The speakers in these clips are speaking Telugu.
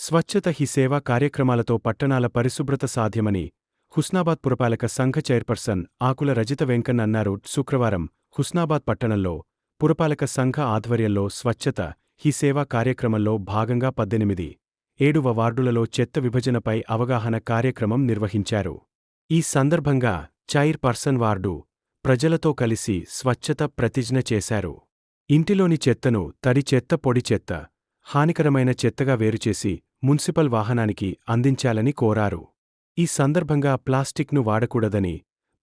స్వచ్ఛత హి సేవా కార్యక్రమాలతో పట్టణాల పరిశుభ్రత సాధ్యమని హుస్నాబాద్ పురపాలక సంఘ చైర్పర్సన్ ఆకుల రజిత వెంకన్ అన్నారు. శుక్రవారం హుస్నాబాద్ పట్టణంలో పురపాలక సంఘ ఆధ్వర్యంలో స్వచ్ఛత హి సేవా కార్యక్రమంలో భాగంగా పద్దెనిమిది ఏడువ వార్డులలో చెత్త విభజనపై అవగాహన కార్యక్రమం నిర్వహించారు. ఈ సందర్భంగా చైర్ పర్సన్ వార్డు ప్రజలతో కలిసి స్వచ్ఛత ప్రతిజ్ఞ చేశారు. ఇంటిలోని చెత్తను తడి చెత్త పొడి చెత్త హానికరమైన చెత్తగా వేరుచేసి మున్సిపల్ వాహనానికి అందించాలని కోరారు. ఈ సందర్భంగా ప్లాస్టిక్ను వాడకూడదని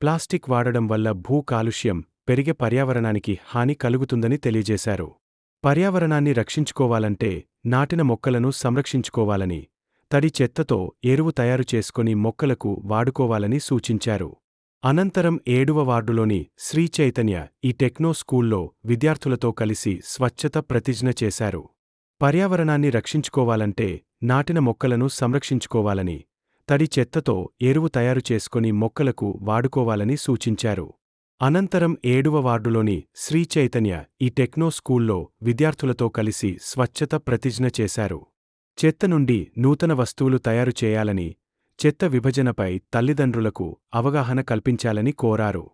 ప్లాస్టిక్ వాడడం వల్ల భూ కాలుష్యం పెరిగే పర్యావరణానికి హాని కలుగుతుందని తెలియజేశారు. పర్యావరణాన్ని రక్షించుకోవాలంటే నాటిన మొక్కలను సంరక్షించుకోవాలని తడి చెత్తతో ఎరువు తయారు చేసుకొని మొక్కలకు వాడుకోవాలని సూచించారు. అనంతరం ఏడువ వార్డులోని శ్రీ చైతన్య ఈ టెక్నో స్కూల్లో విద్యార్థులతో కలిసి స్వచ్ఛత ప్రతిజ్ఞ చేశారు. పర్యావరణాన్ని రక్షించుకోవాలంటే నాటిన మొక్కలను సంరక్షించుకోవాలని తడి చెత్తతో ఎరువు తయారు చేసుకొని మొక్కలకు వాడుకోవాలని సూచించారు. అనంతరం ఏడువ వార్డులోని శ్రీ చైతన్య ఈ టెక్నో స్కూల్లో విద్యార్థులతో కలిసి స్వచ్ఛత ప్రతిజ్ఞ చేశారు. చెత్త నుండి నూతన వస్తువులు తయారు చేయాలని చెత్త విభజనపై తల్లిదండ్రులకు అవగాహన కల్పించాలని కోరారు.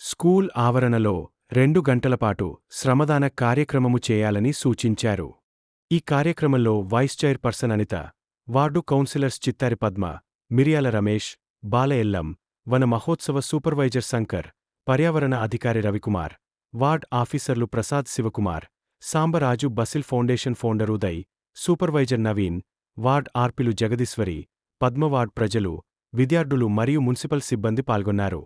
స్కూల్ ఆవరణలో రెండు గంటలపాటు శ్రమదాన కార్యక్రమము చేయాలని సూచించారు. ఈ కార్యక్రమంలో vice chairperson Anitha ward councillors Chittari Padma Miriyala Ramesh Bala ఎల్లం వన మహోత్సవ సూపర్వైజర్ శంకర్ పర్యావరణ అధికారి రవికుమార్ వార్డ్ ఆఫీసర్లు Prasad Shivakumar Sambaraju Basil foundation founder Uday supervisor Naveen ward ఆర్పిలు Jagadeeswari పద్మవార్డ్ ప్రజలు విద్యార్థులు మరియు మున్సిపల్ సిబ్బంది పాల్గొన్నారు.